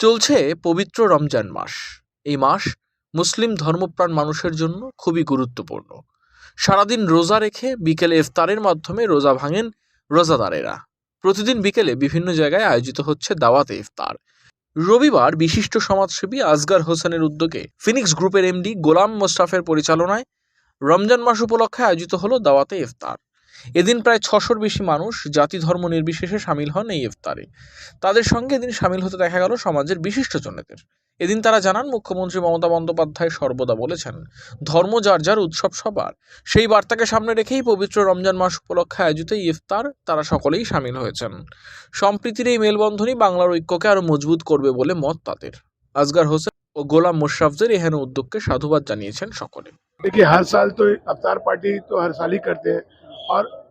চলছে পবিত্র রমজান মাস। এই মাস মুসলিম ধর্মপ্রাণ মানুষের জন্য খুবই গুরুত্বপূর্ণ। সারাদিন রোজা রেখে বিকেলে ইফতারের মাধ্যমে রোজা ভাঙেন রোজাদারেরা। প্রতিদিন বিকেলে বিভিন্ন জায়গায় আয়োজিত হচ্ছে দাওয়াতে ইফতার। রবিবার বিশিষ্ট সমাজসেবী আজগার হোসেনের উদ্যোগে ফিনিক্স গ্রুপের এমডি গোলাম মোস্তাফের পরিচালনায় রমজান মাস উপলক্ষে আয়োজিত হলো দাওয়াতে ইফতার। এদিন প্রায় ছশোর বেশি মানুষ জাতি ধর্ম নির্বিশেষে সামিল হন এই ইফতারে তাদের সঙ্গে এদিন সামিল হতে দেখা গেল সমাজের বিশিষ্টজনেদের এদিন তারা জানান মুখ্যমন্ত্রী মমতা বন্দ্যোপাধ্যায় সর্বদা বলেছেন ধর্ম যার যার উৎসব সবার সেই বার্তাকে সামনে রেখেই পবিত্র রমজান মাস উপলক্ষে আয়োজিত এই ইফতার তারা সকলেই সামিল হয়েছেন সম্প্রীতির এই মেলবন্ধনই বাংলার ঐক্যকে আরও মজবুত করবে বলে মত তাদের আজগার হোসেন ও গোলাম মোশরাফদের এহেন উদ্যোগকে সাধুবাদ জানিয়েছেন সকলে देखिए हर साल तो अवतार पार्टी तो हर साल ही करते हैं और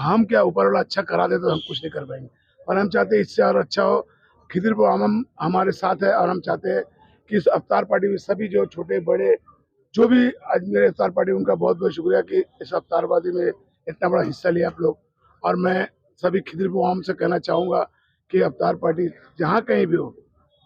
हम क्या ऊपर वाला अच्छा करा दे तो हम कुछ नहीं कर पाएँगे। और हम चाहते हैं इससे और अच्छा हो। खिदिर हम, हम- हमारे साथ है और हम चाहते हैं कि इस अवतार पार्टी में सभी जो छोटे, बड़े, जो भी आज मेरे अवतार पार्टी, उनका बहुत बहुत शुक्रिया कि इस अवतारवादी में इतना बड़ा हिस्सा लिया आप लोग। और मैं सभी खिदिर को से कहना चाहूँगा कि अवतार पार्टी जहाँ कहीं भी हो,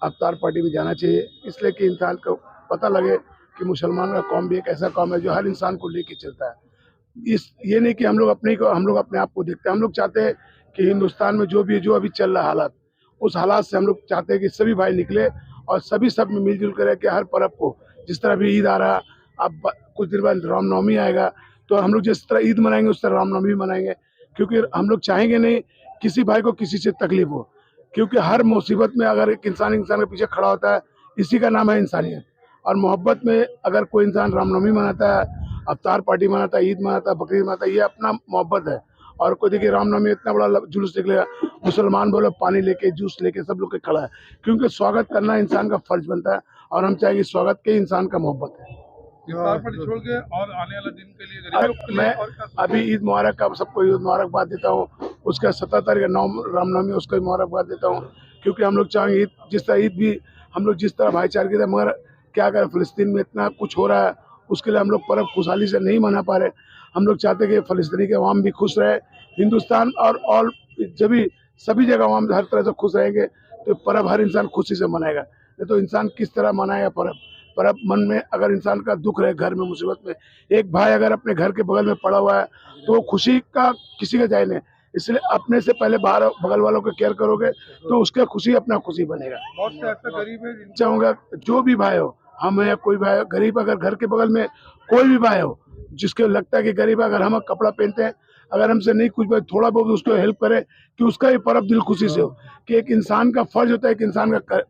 अवतार पार्टी में जाना चाहिए। इसलिए कि इंसान को पता लगे कि मुसलमान का कौम भी एक ऐसा कौम है जो हर इंसान को लेके चलता है। इस ये नहीं कि हम लोग अपने को, हम लोग अपने आप को देखते हैं। हम लोग चाहते हैं कि हिंदुस्तान में जो भी जो अभी चल रहा हालात, उस हालात से हम लोग चाहते हैं कि सभी भाई निकले और सभी सब में मिलजुल करें कि हर पर्व को, जिस तरह भी ईद आ रहा, अब कुछ दिन बाद रामनवमी आएगा तो हम लोग जिस तरह ईद मनाएँगे, उस तरह रामनवमी मनाएँगे। क्योंकि हम लोग चाहेंगे नहीं किसी भाई को किसी से तकलीफ़ हो, क्योंकि हर मुसीबत में अगर एक इंसान इंसान के पीछे खड़ा होता है, इसी का नाम है इंसानियत। और मोहब्बत में अगर कोई इंसान रामनवमी मनाता है अवतार पार्टी मनाता है ईद मनाता है बकरीद मनाता है ये अपना मोहब्बत है। और कोई देखिए रामनवमी इतना बड़ा जुलूस निकलेगा मुसलमान बोलो पानी लेके जूस लेके सब लोग के खड़ा है। क्योंकि स्वागत करना इंसान का फ़र्ज़ बनता है और हम चाहेंगे स्वागत के इंसान का मोहब्बत है। छोड़ के और आने वाले दिन के लिए के लिए मैं अभी ईद मुबारक का सबको ईद मुबारकबाद देता हूँ। उसका सत्रह तारीख नौ रामनवमी उसको भी मुबारकबाद देता हूँ। क्योंकि हम लोग चाहेंगे ईद जिस तरह ईद भी हम लोग जिस तरह भाईचारे की तरह मगर क्या करें फिलिस्तीन में इतना कुछ हो रहा है उसके लिए हम लोग पर्व खुशहाली से नहीं मना पा रहे। हम लोग चाहते कि फ़लस्तीनी के अवाम भी खुश रहे हिंदुस्तान और और जब भी सभी जगह अवाम हर तरह से खुश रहेंगे तो पर्व हर इंसान खुशी से मनाएगा। नहीं तो इंसान किस तरह मनाएगा पर्व पर्व मन में अगर इंसान का दुख रहे घर में मुसीबत में एक भाई अगर अपने घर के बगल में पड़ा हुआ है तो वो खुशी का किसी का जाए नहीं इसलिए अपने से पहले बाहर बगल वालों को केयर करोगे तो उसका खुशी अपना खुशी बनेगा। बहुत से ऐसे गरीब है चाहूँगा जो भी भाई हो हम या कोई भाई गरीब अगर घर के बगल में कोई भी भाई हो जिसके लगता है कि गरीब अगर हम कपड़ा पहनते हैं अगर हमसे नहीं कुछ भाई थोड़ा बहुत उसको हेल्प करे कि उसका भी पर्व दिल खुशी से हो कि एक इंसान का फ़र्ज़ होता है एक इंसान का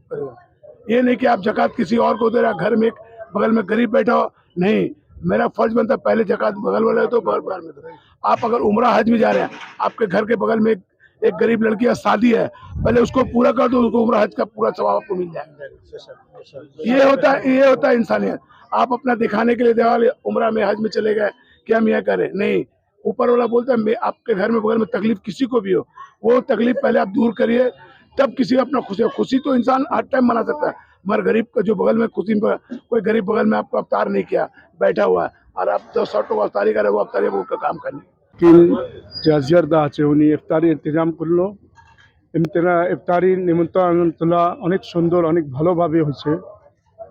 ये नहीं कि आप जक़ात किसी और को दे रहा घर में बगल में गरीब बैठा हो नहीं मेरा फ़र्ज़ बनता है पहले जक़ात बगल वाले तो बगल में आप अगर उम्र हज में जा रहे हैं आपके घर के बगल में एक, एक गरीब लड़की का शादी है, पहले उसको पूरा कर दो, उसको उम्र हज का पूरा सवाब आपको मिल जाएगा ये होता है, ये होता है इंसानियत। आप अपना दिखाने के लिए देवाल, उम्र में हज में चले गए कि हम यह करें नहीं। ऊपर वाला बोलता है आपके घर में बगल में तकलीफ़ किसी को भी हो। वो तकलीफ़ पहले आप दूर करिए, तब किसी का अपना खुशी खुशी तो इंसान हर टाइम मना सकता है, मगर गरीब का जो बगल में खुशी कोई गरीब बगल में आपको अवतार नहीं किया, बैठा हुआ है, और आप जो शर्ट को अवतारी करे वो अवतारी वो काम करनी। কিল জাজিয়ারদা আছে উনি ইফতারি ইন্তজাম করল ইমতেনা ইফতারি নিমন্ত্রণ তোলা অনেক সুন্দর অনেক ভালোভাবে হয়েছে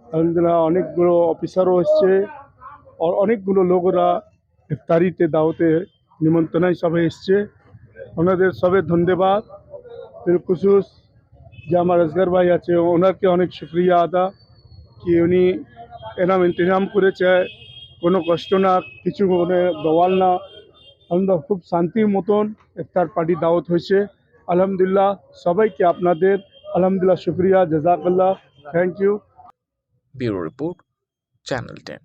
আলহামদুলিল্লাহ অনেকগুলো অফিসারও এসছে আর অনেকগুলো লোকরা ইফতারিতে দাওতে নিমন্ত্রণ হিসাবে এসছে ওনাদের সবে ধন্যবাদ বিলকুসুস যে আমার আসগর ভাই আছে ওনাকে অনেক শুক্রিয়া আদা কি উনি এরম ইন্তজাম করেছে কোনো কষ্ট না কিছু মানে দওয়াল না আমরা খুব শান্তির মতন ইফতার পার্টি দাওয়াত হয়েছে। আলহামদুলিল্লাহ, সবাইকে আপনাদের আলহামদুলিল্লাহ শুক্রিয়া জাজাকাল্লাহ thank you bureau report, channel ten.